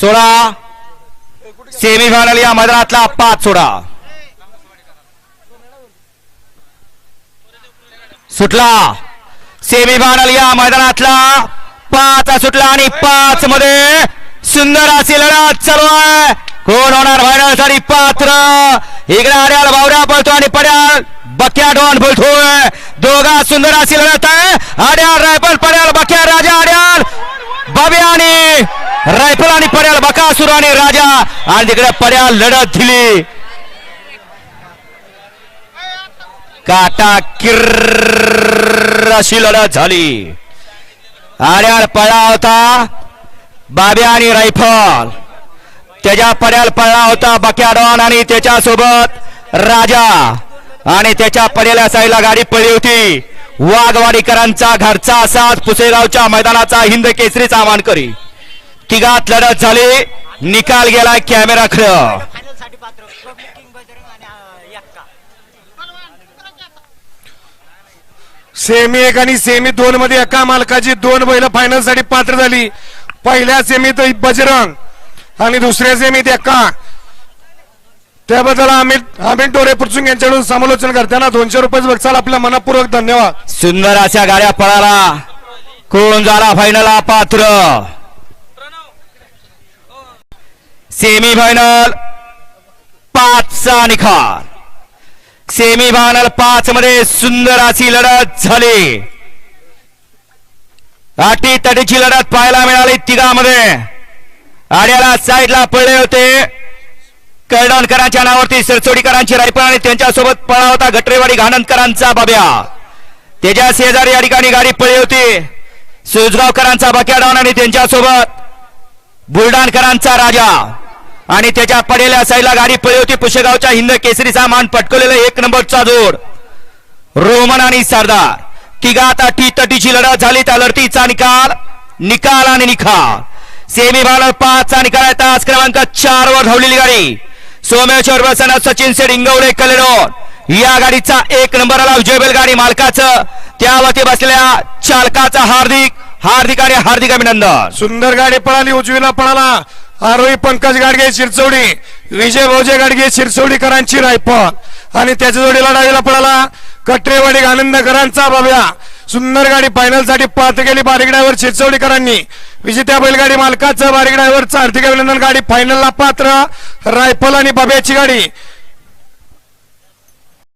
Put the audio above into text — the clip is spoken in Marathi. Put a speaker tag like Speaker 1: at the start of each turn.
Speaker 1: सोळा सेमीफायनल या मैदानातला पाच सोडा. सुटला. सेमीफायनल या मैदानातला पाच सुटला आणि पाच मध्ये सुंदर अशी लढत चालू आहे. कोण होणार फायनलसाठी पात्र? इकडे आड्याल भावड्या बोलतो आणि पड्याल. बक्या डॉन बोलतोय. दोघा सुंदर अशी लढत आहे. आड्याल रायफल पड्याल बक्या राजा आड्याल. बाबे आणि रायफल आणि राजा. आणि तिकडे पर्या लढत दिली. काटा किर्र अशी लढत झाली. आड्याल पळा होता बाब्या आणि रायफल. त्याच्या पड्याल पळला होता बक्याडॉन आणि त्याच्यासोबत राजा. आणि त्याच्या पड्याला साईला गाडी पडली होती. वाघवाडीकरांचा घरचा असाच पुसेगावच्या मैदानाचा हिंद केसरीचा मानकरी. तिघात लढत झाली. निकाल गेला कॅमेरा
Speaker 2: एक्का
Speaker 3: सेमी एक आणि सेमी दोन मध्ये एका मालकाची दोन बैल फायनलसाठी पात्र झाली. पहिल्या सेमीत बजरंग आणि दुसऱ्या सेमीत एका. त्याबद्दल अमित अमित डोरे पुरचुंग यांच्याकडून समालोचन करताना दोनशे रुपये बक्षाल आपल्या मनपूर्वक धन्यवाद.
Speaker 1: सुंदर अशा गाड्या पळाला. कोण झाला फायनल पात्र? सेमी फायनल पाचचा निकाल सेमी फायनल पाच मध्ये सुंदर अशी लढत झाली. अटी तटीची लढत पाहायला मिळाली तिघामध्ये. आड्याला साईडला पडले होते. कर्डणकरांच्या नावावरती सरसोडीकरांची रायफल आणि त्यांच्यासोबत पळा होता गटरेवाडी घाणंदकरांचा बाब्या. त्याच्या शेजारी या ठिकाणी गाडी पळली होती. सुजगावकरांचा बक्या डाऊन आणि त्यांच्यासोबत बुलडाणकरांचा राजा. आणि त्याच्या पडेल्या साईडला गाडी पळली होती. पुशेगावच्या हिंद केसरीचा मान पटकवलेला एक नंबरचा जोड. रोमन आणि सरदार. तिघात टी तटीची लढत झाली. त्या लढतीचा निकाल निकाल आणि निकाल सेमी फायनल पाचचा निकाल आहे. तास क्रमांक चार वर धावलेली गाडी. सोमेश्वर बसना सचिन सेठ इंगवडे कलेडोन. या गाडीचा एक नंबर आला. विजय बैलगाडी मालकाचं. त्यावरती बसलेल्या चालकाचा हार्दिक हार्दिक आणि हार्दिक अभिनंदन.
Speaker 3: सुंदर गाडी पळाली. उजवीला पळाला. आरोही पंकज गाडगे शिरचवडी विजय भोजे गाडगे शिरचवडीकरांची रायफल. आणि त्याच्या जोडीला डावीला पळाला कटरेवाडी आनंदकरांचा बाब्या. सुंदर गाडी फायनलसाठी पाहत गेली बारीक ड्रायव्हर शिरचवडीकरांनी विजेत्या बैलगाडी मालकाचं बारीक ड्रायव्हरचं हार्दिक अभिनंदन गाडी फायनलला पात्र. रायफल आणि बाब्याची गाडी.